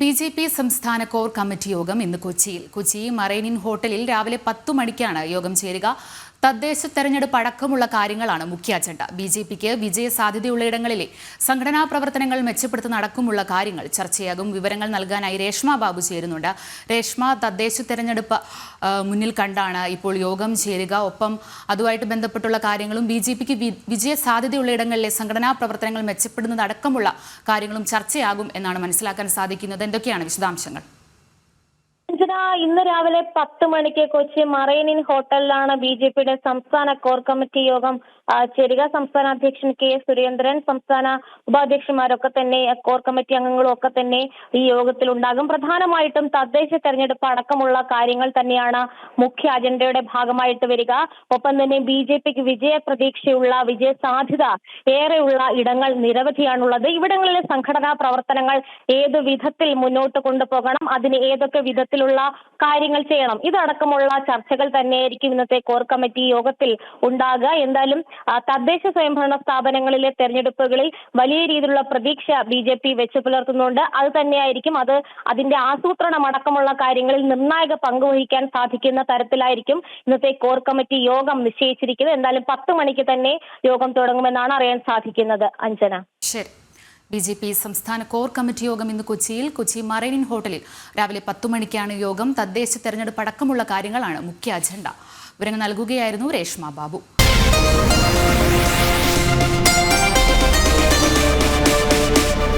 B J P സംസ്ഥാന core committee യോഗം ഇന്ന് കൊച്ചിയിൽ. കൊച്ചി മറൈനിൻ ഹോട്ടലിൽ രാവിലെ പത്തു മണിക്കാണ് യോഗം ചേരുക. തദ്ദേശ തെരഞ്ഞെടുപ്പ് അടക്കമുള്ള കാര്യങ്ങളാണ് മുഖ്യ അജണ്ട. ബി ജെ പിക്ക് വിജയ സാധ്യതയുള്ള ഇടങ്ങളിലെ സംഘടനാ പ്രവർത്തനങ്ങൾ മെച്ചപ്പെടുത്തുന്ന അടക്കമുള്ള കാര്യങ്ങൾ ചർച്ചയാകും. വിവരങ്ങൾ നൽകാനായി രേഷ്മ ബാബു ചേരുന്നുണ്ട്. രേഷ്മ തദ്ദേശ തെരഞ്ഞെടുപ്പ് മുന്നിൽ കണ്ടാണ് ഇപ്പോൾ യോഗം ചേരുക. ഒപ്പം അതുമായിട്ട് ബന്ധപ്പെട്ടുള്ള കാര്യങ്ങളും ബി ജെ പിക്ക് വിജയ സാധ്യതയുള്ള ഇടങ്ങളിലെ സംഘടനാ പ്രവർത്തനങ്ങൾ മെച്ചപ്പെടുന്നത് അടക്കമുള്ള കാര്യങ്ങളും ചർച്ചയാകും എന്നാണ് മനസ്സിലാക്കാൻ സാധിക്കുന്നത്. എന്തൊക്കെയാണ് വിശദാംശങ്ങൾ? അഞ്ജന ഇന്ന് രാവിലെ പത്ത് മണിക്ക് കൊച്ചി മറൈനിൻ ഹോട്ടലിലാണ് ബി ജെ പിയുടെ സംസ്ഥാന കോർ കമ്മിറ്റി യോഗം. ചേരുക. സംസ്ഥാന അധ്യക്ഷൻ കെ സുരേന്ദ്രൻ സംസ്ഥാന ഉപാധ്യക്ഷന്മാരൊക്കെ തന്നെ കോർ കമ്മിറ്റി അംഗങ്ങളും ഒക്കെ തന്നെ ഈ യോഗത്തിൽ ഉണ്ടാകും. പ്രധാനമായിട്ടും തദ്ദേശ തെരഞ്ഞെടുപ്പ് അടക്കമുള്ള കാര്യങ്ങൾ തന്നെയാണ് മുഖ്യ അജണ്ടയുടെ ഭാഗമായിട്ട് വരിക. ഒപ്പം തന്നെ ബി ജെ പിക്ക് വിജയ പ്രതീക്ഷയുള്ള വിജയ സാധ്യത ഏറെയുള്ള ഇടങ്ങൾ നിരവധിയാണുള്ളത്. ഇവിടങ്ങളിലെ സംഘടനാ പ്രവർത്തനങ്ങൾ ഏത് വിധത്തിൽ മുന്നോട്ട് കൊണ്ടുപോകണം അതിന് ഏതൊക്കെ വിധത്തിലുള്ള കാര്യങ്ങൾ ചെയ്യണം. ഇതടക്കമുള്ള ചർച്ചകൾ തന്നെയായിരിക്കും ഇന്നത്തെ കോർ കമ്മിറ്റി യോഗത്തിൽ ഉണ്ടാകുക. എന്തായാലും തദ്ദേശ സ്വയംഭരണ സ്ഥാപനങ്ങളിലെ തെരഞ്ഞെടുപ്പുകളിൽ വലിയ രീതിയിലുള്ള പ്രതീക്ഷ ബി ജെ പി വെച്ച് പുലർത്തുന്നുണ്ട്. അത് തന്നെയായിരിക്കും. അത് അതിന്റെ ആസൂത്രണം അടക്കമുള്ള കാര്യങ്ങളിൽ നിർണായക പങ്കുവഹിക്കാൻ സാധിക്കുന്ന തരത്തിലായിരിക്കും ഇന്നത്തെ കോർ കമ്മിറ്റി യോഗം നിശ്ചയിച്ചിരിക്കുന്നത്. എന്തായാലും പത്ത് മണിക്ക് തന്നെ യോഗം തുടങ്ങുമെന്നാണ് അറിയാൻ സാധിക്കുന്നത്. അഞ്ജന. ശരി. ബി ജെ പി സംസ്ഥാന കോർ കമ്മിറ്റി യോഗം ഇന്ന് കൊച്ചിയിൽ കൊച്ചി മറൈനിൻ ഹോട്ടലിൽ. രാവിലെ പത്തു മണിക്കാണ് യോഗം. തദ്ദേശ തെരഞ്ഞെടുപ്പ് അടക്കമുള്ള കാര്യങ്ങളാണ് മുഖ്യ അജണ്ട. വിവരങ്ങൾ നൽകുകയായിരുന്നു രേഷ്മ ബാബു.